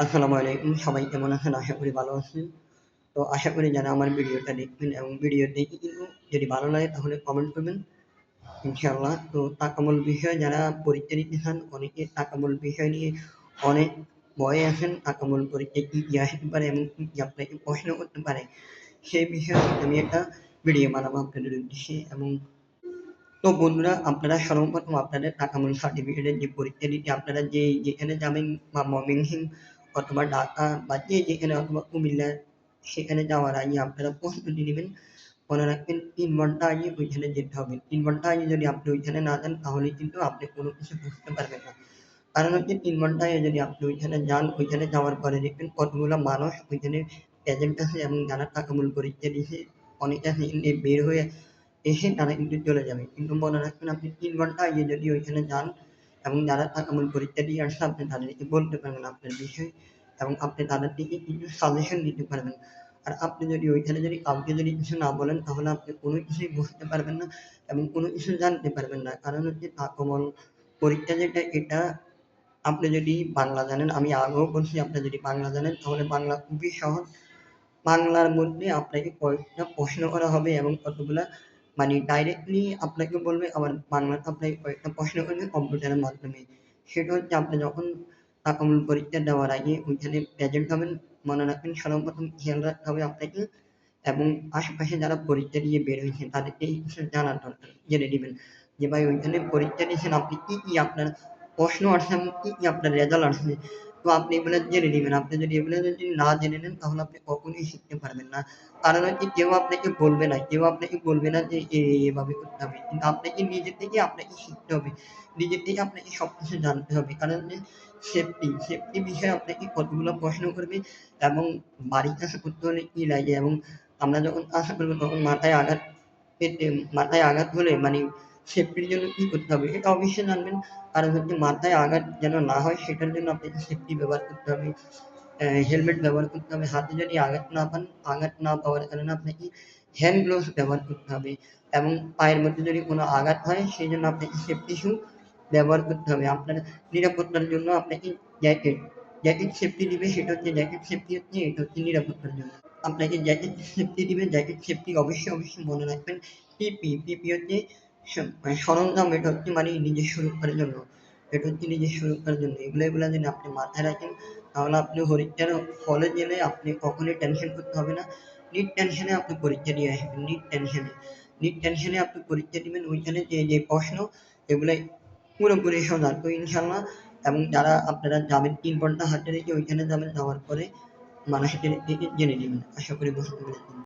আসসালামু আলাইকুম। সবাই কেমন আছেন? আশা করি ভালো আছেন। তো আশা করি যারা আমার ভিডিওটা দেখবেন এবং ভিডিও দেখে কিন্তু যদি ভালো লাগে তাহলে কমেন্ট করবেন, ইনশাআল্লাহ। তো তাকামূল বিষয় যারা পরীক্ষা দিতে চান, অনেকে তাকামূল বিষয় নিয়ে অনেক ভয়ে আছেন। তাকামূল পরীক্ষায় কী কী আসতে পারে এবং কী কী আপনাকে প্রশ্ন করতে পারে, সেই বিষয়ে আমি একটা ভিডিও বানাবো আপনাদের উদ্দেশ্যে। এবং তো বন্ধুরা, আপনারা সর্বপ্রথম আপনাদের তাকামূল সার্টিফিকেটের যে পরীক্ষা দিতে, আপনারা যে যেখানে যাবেন বা ময়মনসিংহ অথবা ঢাকা বা যে যেখানে অথবা কুমিল্লা সেখানে যাওয়ার আগে আপনারা প্রস্তুতি নেবেন মনে রাখবেন তিন ঘণ্টা আগে ওইখানে যেতে হবে তিন ঘণ্টা আগে যদি আপনি ওইখানে না যান তাহলে কিন্তু আপনি কোনো কিছু বুঝতে পারবেন না কারণ হচ্ছে তিন ঘণ্টা আগে যদি আপনি ওইখানে যান ওইখানে যাওয়ার পরে দেখবেন কতগুলো মানুষ ওইখানে প্রেজেন্ট আছে এবং যারা টাকামূল পরীক্ষা দিয়েছে অনেকে আছে বের হয়ে এসে তারা কিন্তু চলে যাবে কিন্তু মনে রাখবেন আপনি তিন ঘণ্টা আগে যদি ওইখানে যান এবং যারা টাকামূল পরীক্ষা দিয়ে আসছে আপনি তাদেরকে বলতে পারবেন আপনার বিষয় এবং আপনি তাদের থেকে কিছু সাজেশন দিতে পারবেন। আর আপনি যদি ওইখানে যদি কাউকে যদি কিছু না বলেন, তাহলে আপনি কোনো কিছুই বুঝতে পারবেন না এবং কোনো কিছু জানতে পারবেন না। কারণ হচ্ছে তাকমল পরীক্ষা যেটা, এটা আপনি যদি বাংলা জানেন, আমি আগেও বলছি আপনি যদি বাংলা জানেন, তাহলে বাংলা খুবই সহজ। বাংলার মধ্যে আপনাকে কয়েকটা প্রশ্ন করা হবে এবং কতগুলা মানে ডাইরেক্টলি আপনাকে বলবে, আবার বাংলাতে আপনাকে কয়েকটা প্রশ্ন করবে কম্পিউটারের মাধ্যমে। সেটা হচ্ছে আপনি যখন তাকামুল পরীক্ষা দেওয়ার আগে ওইখানে প্রেজেন্ট হবেন মনে রাখবেন সর্বপ্রথম খেয়াল রাখতে হবে আপনাকে এবং আশেপাশে যারা পরীক্ষা দিয়ে বের হয়েছেন, তাদেরকে এই কিছু জানার দরকার, জেনে নেবেন যে ভাই ওইখানে পরীক্ষা দিয়েছেন, আপনি কি কি আপনার প্রশ্ন এবং কী কী আপনার রেজাল্ট আসছে তো আপনি এগুলো জেনে নেবেন। আপনি যদি এগুলো যদি না জেনে নেন, তাহলে আপনি কখনোই শিখতে পারবেন না। কারণ হচ্ছে কেউ আপনাকে বলবে না, কেউ আপনাকে বলবে না যে এভাবে করতে হবে। কিন্তু আপনাকে নিজে থেকে আপনাকে শিখতে হবে। নিজে থেকে আপনাকে সব কিছু জানতে হবে। কারণ সেফটি সেফটি বিষয়ে আপনাকে কতগুলো প্রশ্ন করবে এবং বাড়ির কাছে করতে হলে কী লাগে এবং আমরা যখন আশা করব তখন মাথায় আঘাত পেতে, মাথায় আঘাত হলে মানে সেফটির জন্য কী করতে হবে? সেটা অবশ্যই জানবেন। কারণ হচ্ছে মাথায় আঘাত যেন না হয়, সেটার জন্য আপনাকে সেফটি ব্যবহার করতে হবে। হেলমেট ব্যবহার করতে হবে। হাতে যদি আঘাত না পান, আঘাত না পাওয়ার কারণে আপনাকে হ্যান্ড গ্লোভস ব্যবহার করতে হবে। এবং পায়ের মধ্যে যদি কোনো আঘাত হয়, সেই জন্য আপনাকে সেফটি শু ব্যবহার করতে হবে। আপনার নিরাপত্তার জন্য আপনাকে জ্যাকেট জ্যাকেট সেফটি দিবে। সেটা হচ্ছে জ্যাকেট সেফটি হচ্ছে, এটা হচ্ছে নিরাপত্তার জন্য। আপনাকে জ্যাকেট সেফটি দিবে। জ্যাকেট সেফটি অবশ্যই অবশ্যই মনে রাখবেন। পিপি পিপি হচ্ছে সরঞ্জাম, এটা হচ্ছে মানে নিজের সুরক্ষার জন্য। এটা হচ্ছে নিজের সুরক্ষার জন্য। এগুলো এগুলো যদি আপনি মাথায় রাখেন, তাহলে আপনি পরীক্ষার হলে গেলে আপনি কখনোই টেনশন করতে হবে না। নিট টেনশনে আপনি পরীক্ষা দিয়ে আসবেন নিট টেনশনে নিট টেনশনে আপনি পরীক্ষা দিবেন, ওইখানে যে যে প্রশ্ন এগুলো পুরোপুরি সোজা তো ইনশাল্লাহ এবং যারা আপনারা যাবেন, তিন ঘণ্টা হাতে রেখে ওইখানে যাবেন, যাওয়ার পরে মানুষদের থেকে জেনে নেবেন। আশা করি বুঝতে পেরেছেন।